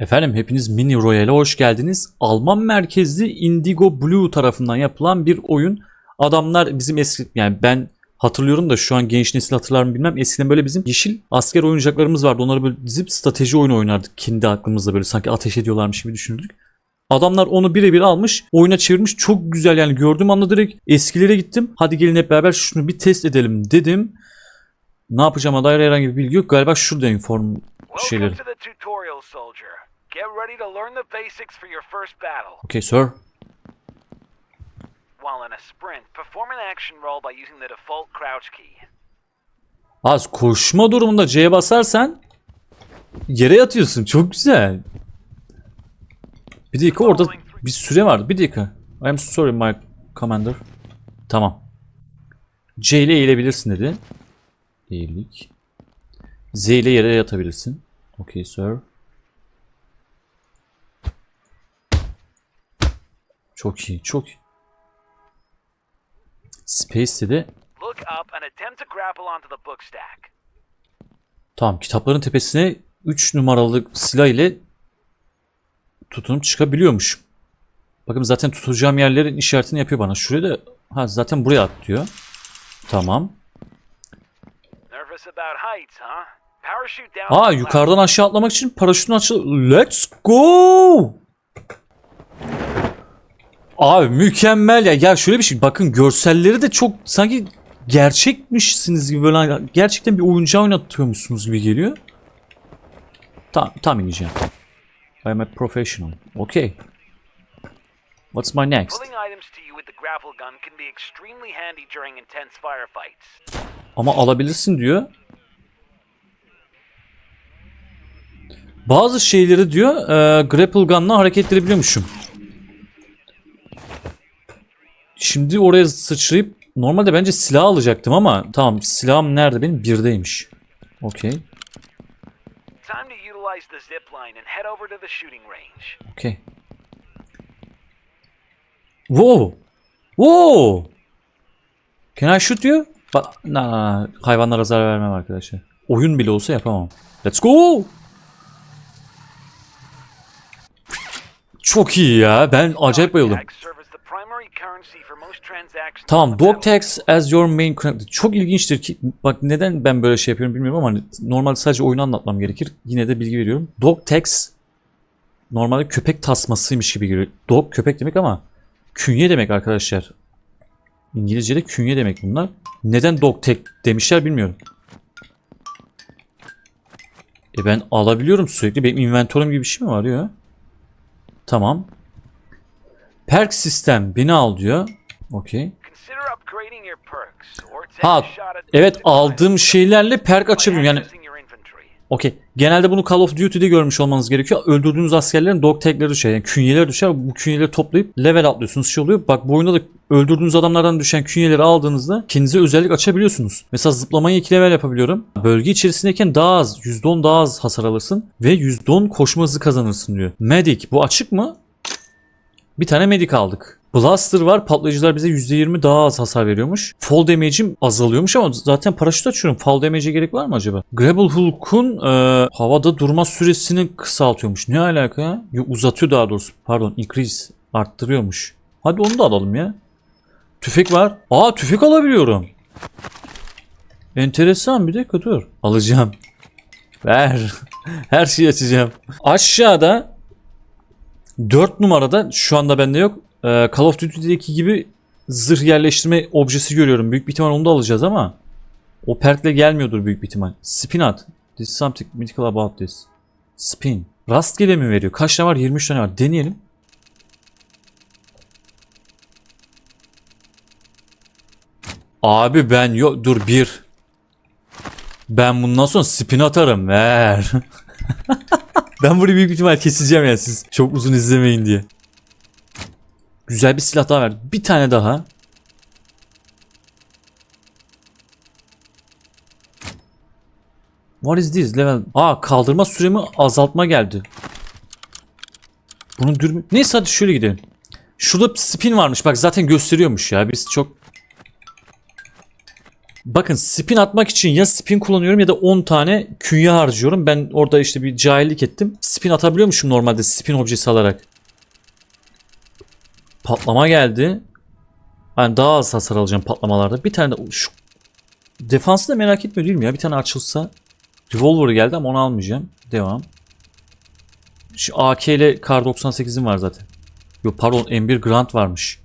Efendim hepiniz Mini Royale'e hoş geldiniz. Alman merkezli Indigo Blue tarafından yapılan bir oyun. Adamlar bizim eski yani ben hatırlıyorum da şu an genç nesil hatırlar mı bilmem. Eskiden böyle bizim yeşil asker oyuncaklarımız vardı. Onları böyle dizip strateji oyunu oynardık. Kendi aklımızda böyle sanki ateş ediyorlarmış gibi düşünürdük. Adamlar onu birebir almış, oyuna çevirmiş. Çok güzel yani gördüğüm anda direkt eskilere gittim. Hadi gelin hep beraber şunu bir test edelim dedim. Ne yapacağıma dair herhangi bir bilgi yok. Galiba şurada inform şeyleri. Get ready to learn the basics for your first battle. Okay sir. While in a sprint, perform an action roll by using the default crouch key. Az koşma durumunda C'ye basarsan yere yatıyorsun. Çok güzel. Bir dakika orada bir süre vardı. Bir dakika. I am sorry my commander. Tamam. C ile eğilebilirsin dedi. Eğildik. Z ile yere yatabilirsin. Okay sir. Çok iyi, çok iyi. Space dedi. Tamam kitapların tepesine 3 numaralı silah ile tutunup çıkabiliyormuş. Bakın zaten tutacağım yerlerin işaretini yapıyor bana. Şuraya da ha zaten buraya at diyor. Tamam. Aa yukarıdan aşağı atlamak için paraşütün açıl. Let's go. Abi mükemmel ya. Ya şöyle bir şey. Bakın görselleri de çok sanki gerçekmişsiniz gibi böyle gerçekten bir oyuncağı oynatıyormuşsunuz gibi geliyor. Tam tam ineceğim. I'm a professional. Okay. What's my next? Ama alabilirsin diyor. Bazı şeyleri diyor e, grapple gun'la hareket ettirebiliyormuşum. Şimdi oraya sıçrayıp normalde bence silah alacaktım ama tamam silahım nerede benim? Birdeymiş. Okey. Okey. Wow. Wow. Can I shoot you? Bak, na, na, na. hayvanlara zarar vermem arkadaşlar. Oyun bile olsa yapamam. Let's go. Çok iyi ya. Ben acayip bayıldım. Tags serve as the primary currency for most transactions Tamam dog tags as your main. Çok ilginçtir ki bak neden ben böyle şey yapıyorum bilmiyorum ama hani normalde sadece oyunu anlatmam gerekir. Yine de bilgi veriyorum. Dog tags normalde köpek tasmasıymış gibi geliyor. Dog köpek demek ama künye demek arkadaşlar. İngilizce'de künye demek bunlar. Neden dog tag demişler bilmiyorum. E ben alabiliyorum sürekli. Benim inventörüm gibi bir şey mi var ya? Tamam. Perk sistem beni al diyor. Okey. Ha evet aldığım şeylerle perk by açabiliyorum. Yani okey. Genelde bunu Call of Duty'de görmüş olmanız gerekiyor. Öldürdüğünüz askerlerin dog tagleri düşer. Yani künyeler düşer. Bu künyeleri toplayıp level atlıyorsunuz. Şey oluyor. Bak bu oyunda da öldürdüğünüz adamlardan düşen künyeleri aldığınızda kendinize özellik açabiliyorsunuz. Mesela zıplamayı 2 level yapabiliyorum. Bölge içerisindeyken daha az, %10 daha az hasar alırsın ve %10 koşma hızı kazanırsın diyor. Medic bu açık mı? Bir tane medic aldık. Blaster var. Patlayıcılar bize %20 daha az hasar veriyormuş. Fall damage'im azalıyormuş ama zaten paraşüt açıyorum. Fall damage'e gerek var mı acaba? Grapple Hook'un e, havada durma süresini kısaltıyormuş. Ne alaka ya? Yo, uzatıyor daha doğrusu. Pardon. Increase. Arttırıyormuş. Hadi onu da alalım ya. Tüfek var. Aa tüfek alabiliyorum. Enteresan bir dakika dur. Alacağım. Ver. Her şeyi açacağım. Aşağıda 4 numarada şu anda bende yok. Ee, Call of Duty'deki gibi zırh yerleştirme objesi görüyorum. Büyük bir ihtimal onu da alacağız ama o perkle gelmiyordur büyük bir ihtimal. Spin at. This is something mythical about this. Spin. Rastgele mi veriyor? Kaç tane var? 23 tane var. Deneyelim. Abi ben yok dur bir. Ben bundan sonra spin atarım. Ver. ben burayı büyük ihtimal keseceğim yani siz çok uzun izlemeyin diye. Güzel bir silah daha ver. Bir tane daha. What is this level? Aa kaldırma süremi azaltma geldi. Bunun dürbün... Neyse hadi şöyle gidelim. Şurada spin varmış. Bak zaten gösteriyormuş ya. Biz çok Bakın spin atmak için ya spin kullanıyorum ya da 10 tane künye harcıyorum. Ben orada işte bir cahillik ettim. Spin atabiliyormuşum normalde spin objesi alarak. Patlama geldi. Yani daha az hasar alacağım patlamalarda. Bir tane de şu defansı da merak etmiyor değil mi ya? Bir tane açılsa. Revolver geldi ama onu almayacağım. Devam. Şu AK ile Kar 98'im var zaten. Yok pardon M1 Grant varmış.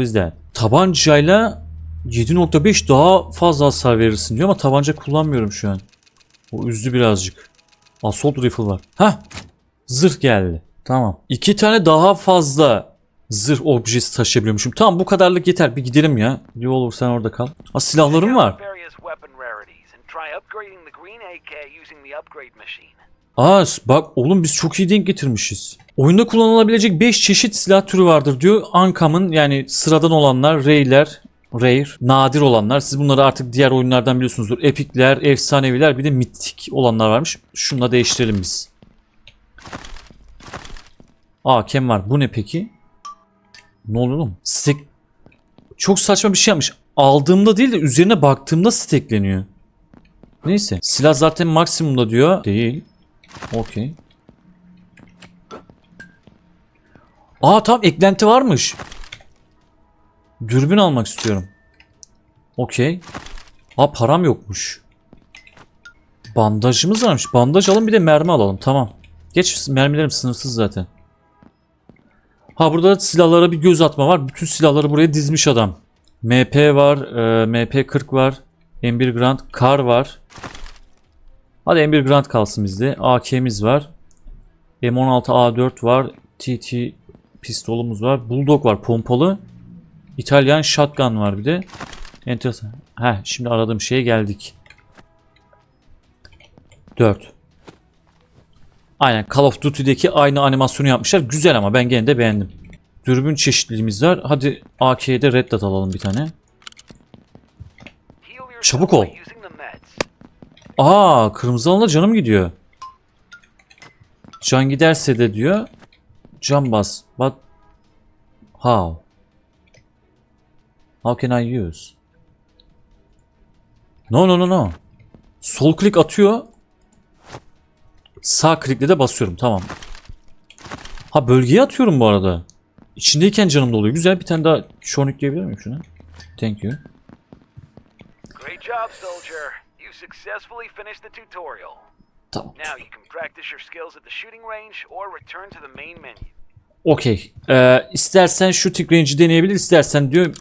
İs that? Tabancayla 7.5 daha fazla hasar verirsin diyor ama tabanca kullanmıyorum şu an. O üzdü birazcık. Assault rifle var. Hah. Zırh geldi. Tamam. İki tane daha fazla zırh objesi taşıyabiliyormuşum. Tamam bu kadarlık yeter. Bir gidelim ya. Ne olur sen orada kal. Ha silahlarım var. Aa bak oğlum biz çok iyi denk getirmişiz. Oyunda kullanılabilecek 5 çeşit silah türü vardır diyor. Uncommon yani sıradan olanlar, Ray'ler, Rare, nadir olanlar. Siz bunları artık diğer oyunlardan biliyorsunuzdur. Epikler, efsaneviler bir de mitik olanlar varmış. Şununla değiştirelim biz. Aa kem var. Bu ne peki? Ne oluyor oğlum? Stack... Çok saçma bir şey yapmış. Aldığımda değil de üzerine baktığımda stackleniyor. Neyse. Silah zaten maksimumda diyor. Değil. Okey. Aa tam eklenti varmış. Dürbün almak istiyorum. Okey. Aa param yokmuş. Bandajımız varmış. Bandaj alın bir de mermi alalım. Tamam. Geç mermilerim sınırsız zaten. Ha burada silahlara bir göz atma var. Bütün silahları buraya dizmiş adam. MP var. e, MP40 var. M1 Grand Kar var. Hadi M1 Grand kalsın bizde. AK'miz var. M16 A4 var. TT pistolumuz var. Bulldog var pompalı. İtalyan shotgun var bir de. Enteresan. Heh şimdi aradığım şeye geldik. 4. Aynen Call of Duty'deki aynı animasyonu yapmışlar. Güzel ama ben gene de beğendim. Dürbün çeşitliliğimiz var. Hadi AK'de Red Dot alalım bir tane. Çabuk ol. Aa kırmızı alana canım gidiyor. Can giderse de diyor. Can bas. But how? How can I use? No no no no. Sol klik atıyor. Sağ klikle de basıyorum. Tamam. Ha bölgeye atıyorum bu arada. İçindeyken canım doluyor. Güzel bir tane daha şon yükleyebilir miyim şuna? Thank you. Great job, soldier. You successfully finished the tutorial. Tamam. Now you can practice your skills at the shooting range or return to the main menu. Okey. Ee, istersen shooting range'i deneyebilir, istersen diyor.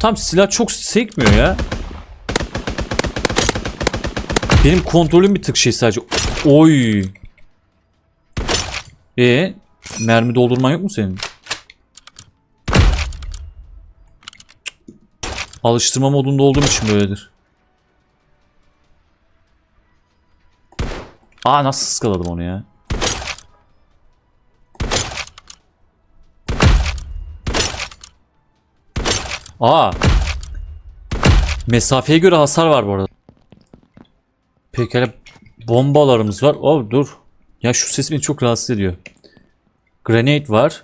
Tam silah çok sekmiyor ya. Benim kontrolüm bir tık şey sadece. Oy. E mermi doldurman yok mu senin? Alıştırma modunda olduğum için böyledir. Aa nasıl ıskaladım onu ya? Aa. Mesafeye göre hasar var bu arada. Pekala bombalarımız var. Oh dur. Ya şu ses beni çok rahatsız ediyor. Grenade var.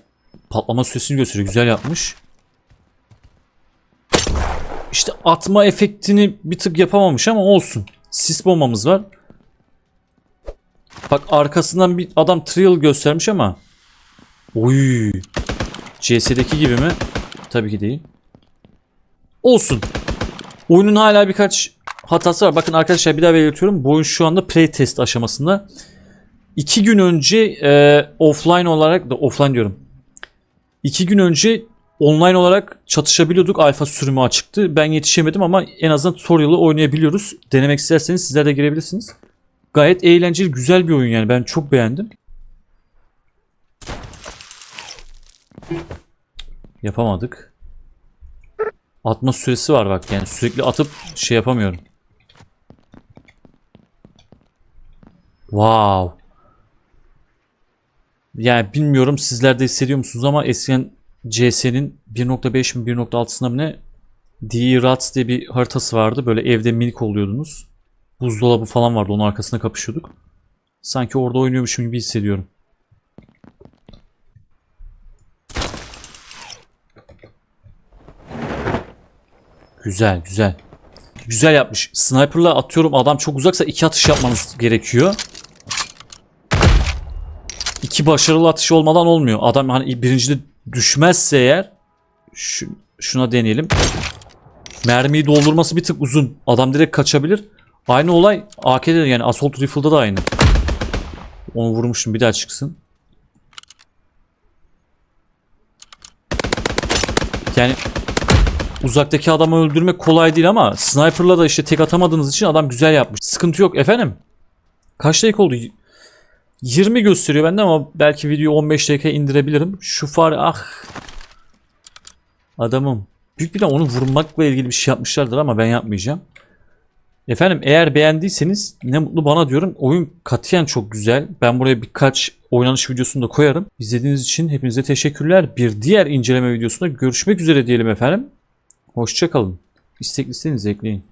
Patlama süresini gösteriyor. Güzel yapmış. İşte atma efektini bir tık yapamamış ama olsun. Sis bombamız var. Bak arkasından bir adam trial göstermiş ama. Oy. CS'deki gibi mi? Tabii ki değil. Olsun. Oyunun hala birkaç hatası var. Bakın arkadaşlar bir daha belirtiyorum. Bu oyun şu anda pre-test aşamasında. İki gün önce e, offline olarak da offline diyorum. İki gün önce online olarak çatışabiliyorduk. Alfa sürümü açıktı. Ben yetişemedim ama en azından tutorial'ı oynayabiliyoruz. Denemek isterseniz sizler de girebilirsiniz. Gayet eğlenceli, güzel bir oyun yani. Ben çok beğendim. Yapamadık. Atma süresi var bak yani sürekli atıp şey yapamıyorum. Wow. Yani bilmiyorum sizler de hissediyor musunuz ama eskiden CS'nin 1.5 mi 1.6'sında mı ne D-Rats diye bir haritası vardı. Böyle evde minik oluyordunuz. Buzdolabı falan vardı. Onun arkasına kapışıyorduk. Sanki orada oynuyormuşum gibi hissediyorum. Güzel güzel. Güzel yapmış. Sniper'la atıyorum adam çok uzaksa iki atış yapmanız gerekiyor. İki başarılı atış olmadan olmuyor. Adam hani birincide düşmezse eğer şu, şuna deneyelim. Mermiyi doldurması bir tık uzun. Adam direkt kaçabilir. Aynı olay AK'de de yani Assault Rifle'da da aynı. Onu vurmuştum bir daha çıksın. Yani uzaktaki adamı öldürmek kolay değil ama sniper'la da işte tek atamadığınız için adam güzel yapmış. Sıkıntı yok efendim. Kaç dakika oldu? 20 gösteriyor bende ama belki videoyu 15 dakikaya indirebilirim. Şu fare ah. Adamım. Büyük bir onu vurmakla ilgili bir şey yapmışlardır ama ben yapmayacağım. Efendim eğer beğendiyseniz ne mutlu bana diyorum. Oyun katiyen çok güzel. Ben buraya birkaç oynanış videosunu da koyarım. İzlediğiniz için hepinize teşekkürler. Bir diğer inceleme videosunda görüşmek üzere diyelim efendim. Hoşçakalın. İstekliseniz ekleyin.